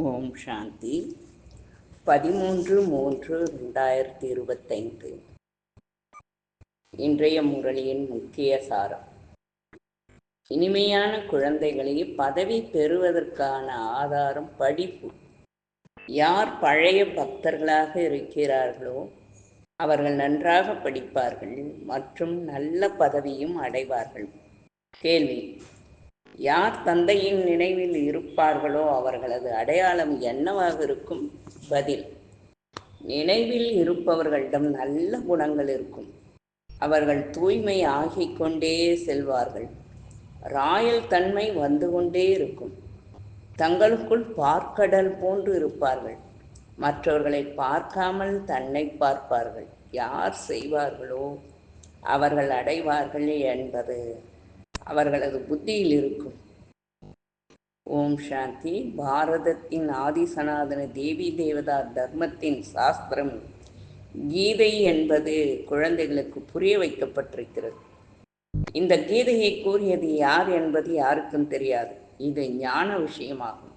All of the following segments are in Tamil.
ஓம் சாந்தி. பதிமூன்று மூன்று ரெண்டாயிரத்தி இருபத்தைந்து. இன்றைய முரளியின் முக்கிய சாரம். இனிமையான குழந்தைகளை பதவி பெறுவதற்கான ஆதாரம் படிப்பு. யார் பழைய பக்தர்களாக இருக்கிறார்களோ அவர்கள் நன்றாக படிப்பார்கள் மற்றும் நல்ல பதவியும் அடைவார்கள். கேள்வி யார் தந்தையின் நினைவில் இருப்பார்களோ அவர்களது அடையாளம் என்னவாக இருக்கும்? பதில் நினைவில் இருப்பவர்களிடம் நல்ல குணங்கள் இருக்கும். அவர்கள் தூய்மை ஆகிக் கொண்டே செல்வார்கள். ராயல் தன்மை வந்து கொண்டே இருக்கும். தங்களுக்குள் பார்க்கடல் போன்று இருப்பார்கள். மற்றவர்களை பார்க்காமல் தன்னை பார்ப்பார்கள். யார் செய்வார்களோ அவர்கள் அடைவார்கள் என்பது அவர்களது புத்தியில் இருக்கும். ஓம் சாந்தி. பாரதத்தின் ஆதி சனாதன தேவி தேவதா தர்மத்தின் சாஸ்திரம் கீதை என்பது குழந்தைகளுக்கு புரிய வைக்கப்பட்டிருக்கிறது. இந்த கீதையை கூறியது யார் என்பது யாருக்கும் தெரியாது. இது ஞான விஷயமாகும்.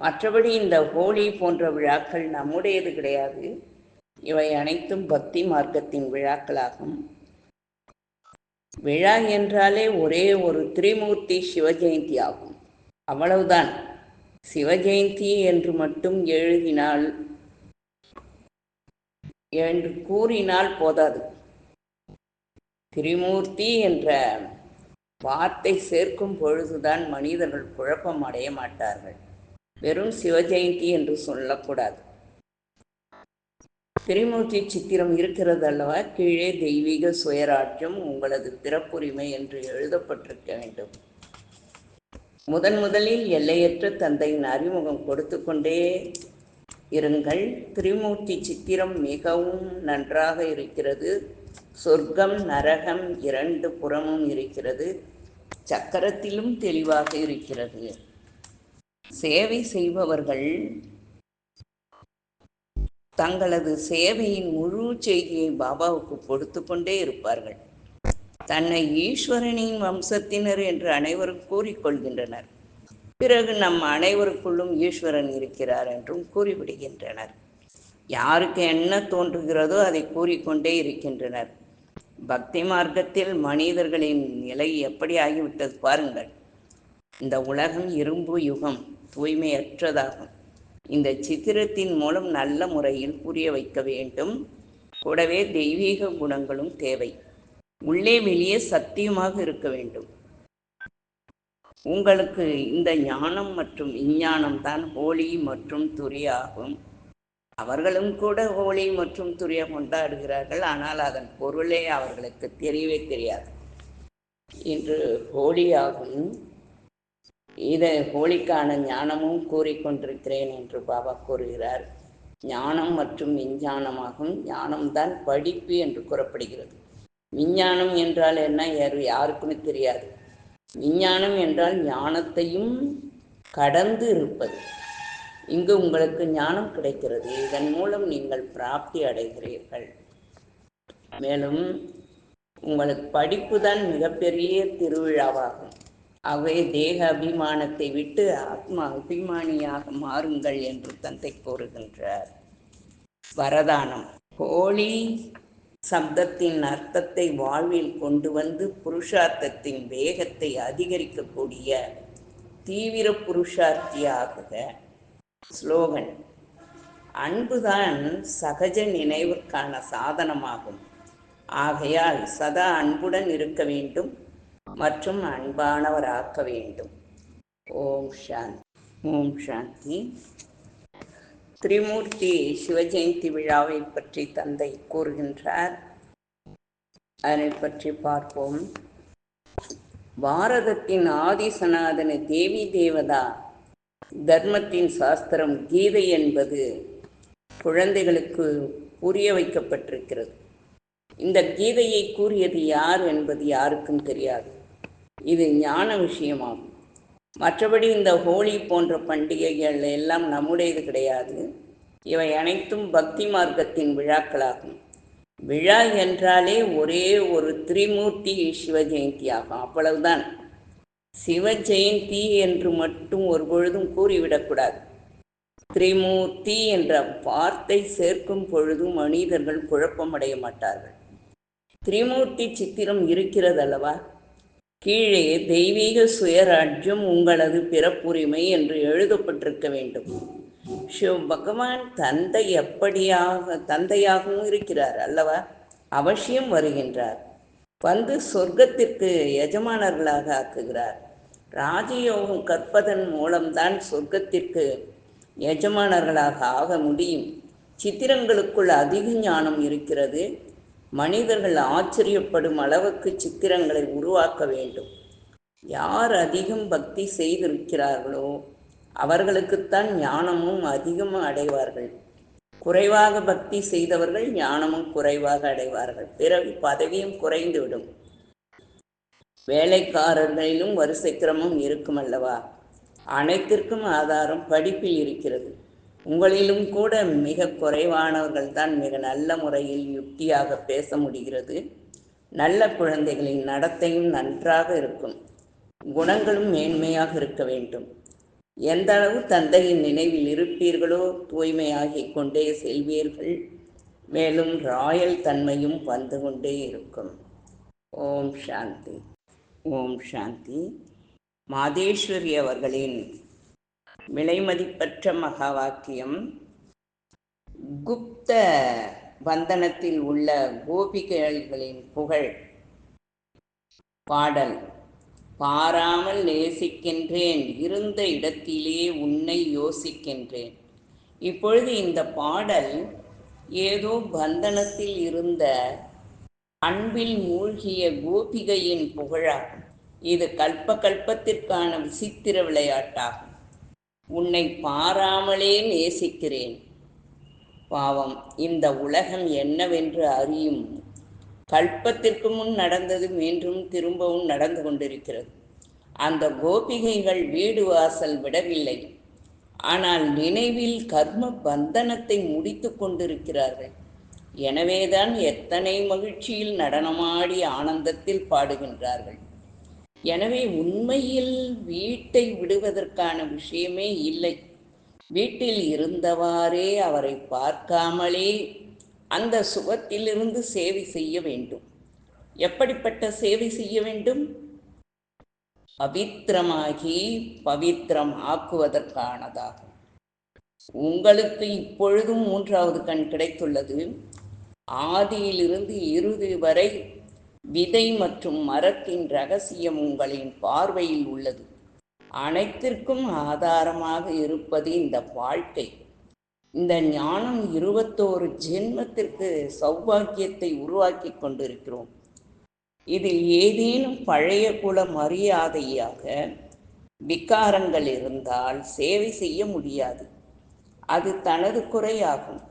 மற்றபடி இந்த ஹோலி போன்ற விழாக்கள் நம்முடையது கிடையாது. இவை அனைத்தும் பக்தி மார்க்கத்தின் விழாக்களாகும். விழா என்றாலே ஒரே ஒரு திரிமூர்த்தி சிவஜெயந்தி ஆகும். அவ்வளவுதான். சிவஜெயந்தி என்று மட்டும் எழுதினால் என்று கூறினால் போதாது. திரிமூர்த்தி என்ற வார்த்தை சேர்க்கும் பொழுதுதான் மனிதர்கள் குழப்பம் அடைய மாட்டார்கள். வெறும் சிவஜெயந்தி என்று சொல்லக்கூடாது. திரிமூர்த்தி சித்திரம் இருக்கிறது அல்லவா கீழே தெய்வீக சுயராட்சியம் உங்களது பிறப்புரிமை என்று எழுதப்பட்டிருக்க வேண்டும். முதன் முதலில் எல்லையற்ற தந்தையின் அறிமுகம் கொடுத்து கொண்டே இருங்கள். திரிமூர்த்தி சித்திரம் மிகவும் நன்றாக இருக்கிறது. சொர்க்கம் நரகம் இரண்டு புறமும் இருக்கிறது. சக்கரத்திலும் தெளிவாக இருக்கிறது. சேவை செய்பவர்கள் தங்களது சேவையின் முழு செய்தியை பாபாவுக்கு கொடுத்து கொண்டே இருப்பார்கள். தன்னை ஈஸ்வரனின் வம்சத்தினர் என்று அனைவரும் கூறிக்கொள்கின்றனர் பிறகு நம் அனைவருக்குள்ளும் ஈஸ்வரன் இருக்கிறார் என்றும் கூறிவிடுகின்றனர். யாருக்கு என்ன தோன்றுகிறதோ அதை கூறிக்கொண்டே இருக்கின்றனர். பக்தி மார்க்கத்தில் மனிதர்களின் நிலை எப்படி ஆகிவிட்டது பாருங்கள். இந்த உலகம் இரும்பு யுகம் தூய்மையற்றதாகும். இந்த சித்திரத்தின் மூலம் நல்ல முறையில் புரிய வைக்க வேண்டும். கூடவே தெய்வீக குணங்களும் தேவை. உள்ளே வெளியே சத்தியமாக இருக்க வேண்டும். உங்களுக்கு இந்த ஞானம் மற்றும் விஞ்ஞானம் தான் ஹோலி மற்றும் துரியாகும் அவர்களும் கூட ஹோலி மற்றும் துரியா கொண்டாடுகிறார்கள். ஆனால் அதன் பொருளே அவர்களுக்கு தெரியவே தெரியாது. இன்று ஹோலியாகும் இதை ஹோலிக்கான ஞானமும் கூறிக்கொண்டிருக்கிறேன் என்று பாபா கூறுகிறார். ஞானம் மற்றும் விஞ்ஞானமாகும். ஞானம்தான் படிப்பு என்று கூறப்படுகிறது. விஞ்ஞானம் என்றால் என்ன? யார் யாருக்குமே தெரியாது. விஞ்ஞானம் என்றால் ஞானத்தையும் கடந்து இருப்பது. இங்கு உங்களுக்கு ஞானம் கிடைக்கிறது. இதன் மூலம் நீங்கள் பிராப்தி அடைகிறீர்கள். மேலும் உங்களுக்கு படிப்பு தான் மிகப்பெரிய திருவிழாவாகும். ஆகவே தேக அபிமானத்தை விட்டு ஆத்மா அபிமானியாக மாறுங்கள் என்று தந்தை கூறுகின்றார். வரதானம். ஹோலி சப்தத்தின் அர்த்தத்தை வாழ்வில் கொண்டு வந்து புருஷார்த்தத்தின் வேகத்தை அதிகரிக்கக்கூடிய தீவிர புருஷார்த்தியாக ஸ்லோகன். அன்புதான் சகஜ நினைவுக்கான சாதனமாகும். ஆகையால் சதா அன்புடன் இருக்க வேண்டும். மற்றும் அன்பானவராக்க வேண்டும். ஓம் சாந்தி. ஓம் சாந்தி. திரிமூர்த்தி சிவஜெயந்தி விழாவை பற்றி தந்தை கூறுகின்றார். அதனை பற்றி பார்ப்போம். பாரதத்தின் ஆதி சனாதன தேவி தேவதா. தர்மத்தின் சாஸ்திரம் கீதை என்பது குழந்தைகளுக்கு புரிய வைக்கப்பட்டிருக்கிறது. இந்த கீதையை கூறியது யார் என்பது யாருக்கும் தெரியாது. இது ஞான விஷயமாகும். மற்றபடி இந்த ஹோலி போன்ற பண்டிகைகள் எல்லாம் நம்முடையது கிடையாது. இவை அனைத்தும் பக்தி மார்க்கத்தின் விழாக்களாகும். விழா என்றாலே ஒரே ஒரு திரிமூர்த்தி சிவ ஜெயந்தி ஆகும். அவ்வளவுதான். சிவ ஜெயந்தி என்று மட்டும் ஒரு பொழுதும் கூறிவிடக்கூடாது திரிமூர்த்தி என்ற வார்த்தை சேர்க்கும் பொழுதும் மனிதர்கள் குழப்பமடைய மாட்டார்கள். திரிமூர்த்தி சித்திரம் இருக்கிறதல்லவா? கீழே தெய்வீக சுயராஜ்யம் உங்களது பிறப்புரிமை என்று எழுதப்பட்டிருக்க வேண்டும். சிவ பகவான் தந்தை எப்படியாக தந்தையாகவும் இருக்கிறார் அல்லவா? அவசியம் வருகின்றார். வந்து சொர்க்கத்திற்கு எஜமானர்களாக ஆக்குகிறார். ராஜயோகம் கற்பதன் மூலம்தான் சொர்க்கத்திற்கு எஜமானர்களாக ஆக முடியும். சித்திரங்களுக்குள் அதிக ஞானம் இருக்கிறது. மனிதர்கள் ஆச்சரியப்படும் அளவுக்கு சித்திரங்களை உருவாக்க வேண்டும். யார் அதிகம் பக்தி செய்திருக்கிறார்களோ அவர்களுக்குத்தான் ஞானமும் அதிகமாக அடைவார்கள். குறைவாக பக்தி செய்தவர்கள் ஞானமும் குறைவாக அடைவார்கள். பிறகு பதவியும் குறைந்துவிடும். வேலைக்காரர்களிலும் வரிசை கிரமம் இருக்கும் அல்லவா? அனைத்திற்கும் ஆதாரம் படிப்பில் இருக்கிறது. உங்களிலும் கூட மிக குறைவானவர்கள் தான் மிக நல்ல முறையில் யுக்தியாக பேச முடிகிறது. நல்ல குழந்தைகளின் நடத்தையும் நன்றாக இருக்கும். குணங்களும் மேன்மையாக இருக்க வேண்டும். எந்த அளவு தந்தையின் நினைவில் இருப்பீர்களோ தூய்மையாகிக் கொண்டே செல்வீர்கள். மேலும் ராயல் தன்மையும் வந்து கொண்டே இருக்கும். ஓம் சாந்தி. ஓம் சாந்தி. மாதேஸ்வரி அவர்களின் விலைமதிப்பற்ற மகா வாக்கியம் குப்த வந்தனத்தில் உள்ள கோபிகைகளின் புகழ் பாடல். பாராமல் நேசிக்கின்றேன் இருந்த இடத்திலே உன்னை யோசிக்கின்றேன். இப்பொழுது இந்த பாடல் ஏதோ பந்தனத்தில் இருந்த அன்பில் மூழ்கிய கோபிகையின் புகழாகும். இது கல்ப கல்பத்திற்கான விசித்திர விளையாட்டாகும். உன்னை பாராமலே நேசிக்கிறேன். பாவம் இந்த உலகம் என்னவென்று அறியும். கல்பத்திற்கு முன் நடந்தது மீண்டும் திரும்பவும் நடந்து கொண்டிருக்கிறது. அந்த கோபிகைகள் வீடு வாசல் விடவில்லை. ஆனால் நினைவில் கர்ம பந்தனத்தை முடித்து கொண்டிருக்கிறார்கள். எனவேதான் எத்தனை மகிழ்ச்சியில் நடனமாடி ஆனந்தத்தில் பாடுகின்றார்கள். எனவே உண்மையில் வீட்டை விடுவதற்கான விஷயமே இல்லை. வீட்டில் இருந்தவாறே அவரை பார்க்காமலே அந்த சுகத்திலிருந்து சேவை செய்ய வேண்டும். எப்படிப்பட்ட சேவை செய்ய வேண்டும்? பவித்திரமாகி பவித்திரம் ஆக்குவதற்கானதாகும். உங்களுக்கு இப்பொழுதும் மூன்றாவது கண் கிடைத்துள்ளது. ஆதியிலிருந்து இறுதி வரை விதை மற்றும் மரத்தின் ரகசியம் உங்களின் பார்வையில் உள்ளது. அனைத்திற்கும் ஆதாரமாக இருப்பது இந்த வாழ்க்கை. இந்த ஞானம் இருபத்தோரு ஜென்மத்திற்கு சௌபாக்கியத்தை உருவாக்கி கொண்டிருக்கிறோம். இதில் ஏதேனும் பழைய குல மரியாதையாக விகாரங்கள் இருந்தால் சேவை செய்ய முடியாது. அது தனது குறையாகும்.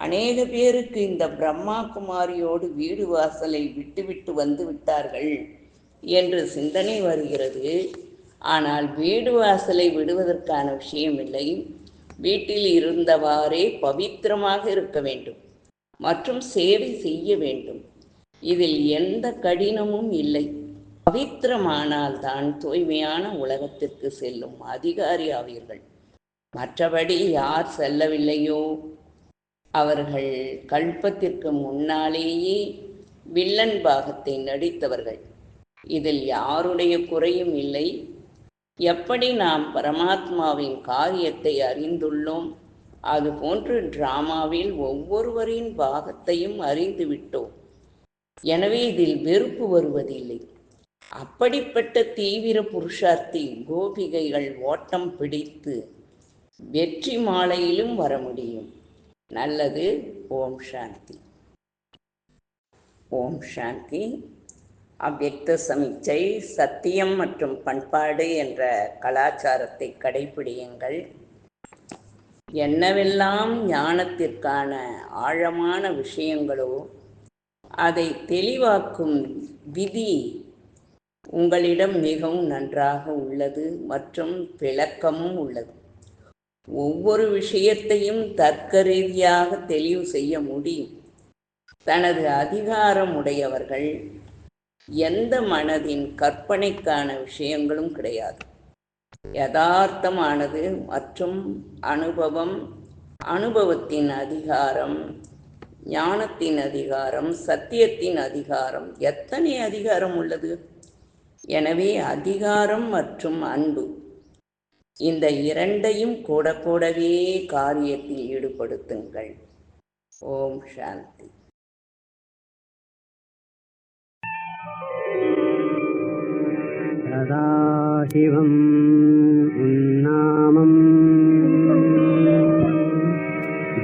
அநேக பேருக்கு இந்த பிரம்மா குமாரியோடு வீடு வாசலை விட்டுவிட்டு வந்து விட்டார்கள் என்று சிந்தனை வருகிறது. ஆனால் வீடு வாசலை விடுவதற்கான விஷயமில்லை. வீட்டில் இருந்தவாறே பவித்திரமாக இருக்க வேண்டும் மற்றும் சேவை செய்ய வேண்டும். இதில் எந்த கடினமும் இல்லை. பவித்திரமானால் தான் தூய்மையான உலகத்திற்கு செல்லும் அதிகாரி ஆவீர்கள் மற்றபடி யார் செல்லவில்லையோ? அவர்கள் கல்பத்திற்கு முன்னாலேயே வில்லன் பாகத்தை நடித்தவர்கள். இதில் யாருடைய குறையும் இல்லை. எப்படி நாம் பரமாத்மாவின் காரியத்தை அறிந்துள்ளோம்? அதுபோன்று டிராமாவில் ஒவ்வொருவரின் பாகத்தையும் அறிந்துவிட்டோம் எனவே இதில் வெறுப்பு வருவதில்லை. அப்படிப்பட்ட தீவிர புருஷார்த்தி கோபிகைகள் ஓட்டம் பிடித்து வெற்றி மாலையிலும் வர முடியும். நல்லது. ஓம் சாந்தி. ஓம் சாந்தி. அவ்வக்த சமிச்சை சத்தியம் மற்றும் பண்பாடு என்ற கலாச்சாரத்தை கடைபிடியுங்கள். என்னவெல்லாம் ஞானத்திற்கான ஆழமான விஷயங்களோ அதை தெளிவாக்கும் விதி உங்களிடம் மிகவும் நன்றாக உள்ளது மற்றும் விளக்கமும் உள்ளது. ஒவ்வொரு விஷயத்தையும் தர்க்க ரீதியாக தெளிவு செய்ய முடியும். தனது அதிகாரம் உடையவர்கள் எந்த மனதின் கற்பனைக்கான விஷயங்களும் கிடையாது. யதார்த்தமானது மற்றும் அனுபவம் அனுபவத்தின் அதிகாரம் ஞானத்தின் அதிகாரம் சத்தியத்தின் அதிகாரம் எத்தனை அதிகாரம் உள்ளது? எனவே அதிகாரம் மற்றும் அன்பு. இந்த இரண்டையும் கூட கூடவே காரியத்தில் ஈடுபடுத்துங்கள். ஓம் சாந்தி. சதாசிவம் உன்னாமம்.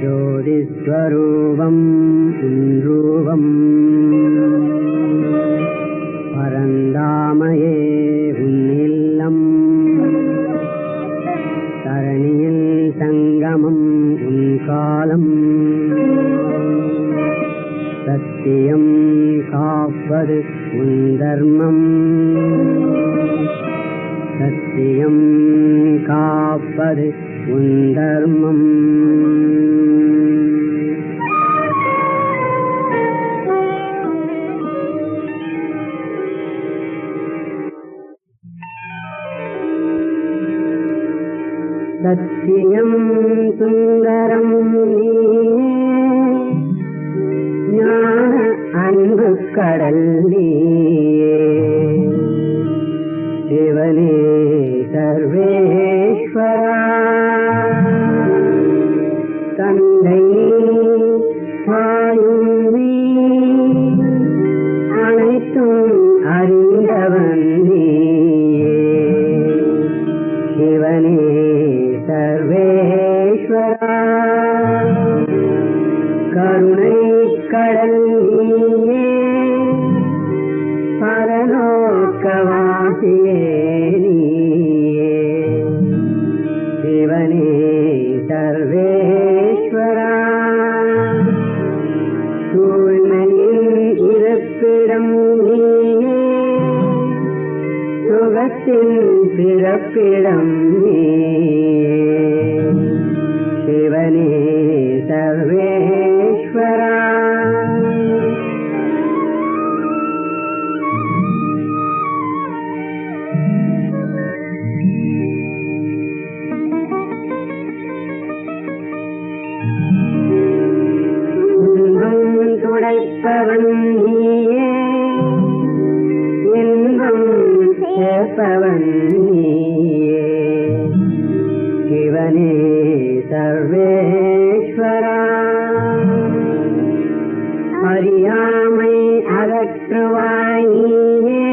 ஜோதிஸ்வரூபம் ரூபம் காப்பது உன் தர்மம் சத்தியம் காப்பது உன் தர்மம் சத்தியம் சுந்தரம் நீயே கடல் நீயே. சிவனே சர்வேஸ்வரா. பிறப்பிடம் நீயே சிவனே சர்வேஸ்வரா துன்பம் துடைப்பவன் நீயே இன்பம் சேர்ப்பவன் நீயே சிவனே சர்வேஸ்வரா அறியாமை அகற்றுவாய் நீயே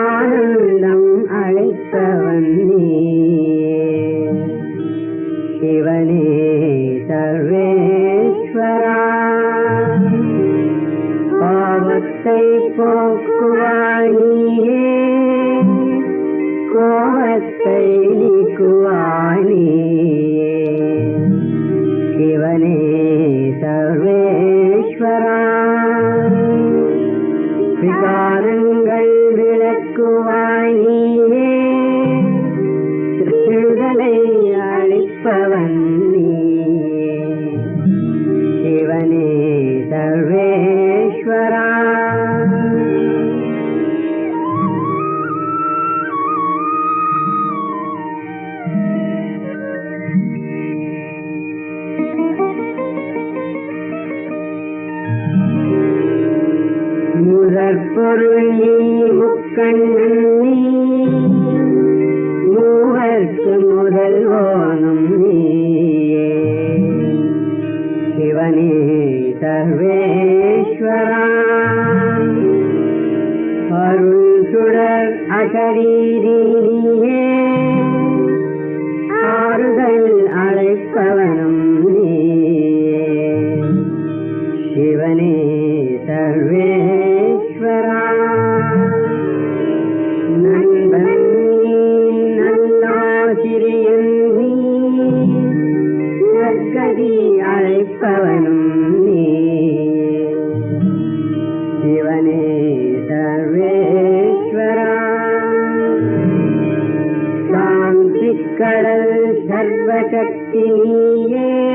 ஆனந்தம் அழைப்பவன் நீயே சிவனே சர்வேஸ்வரா பாவத்தை போக்குவாயே அருள் சுடர் அகரீரியே ஆறுதல் அழைப்பவனும் நீயே சிவனே சர்வேஸ்வரா கடல் சர்வசக்தி நீயே.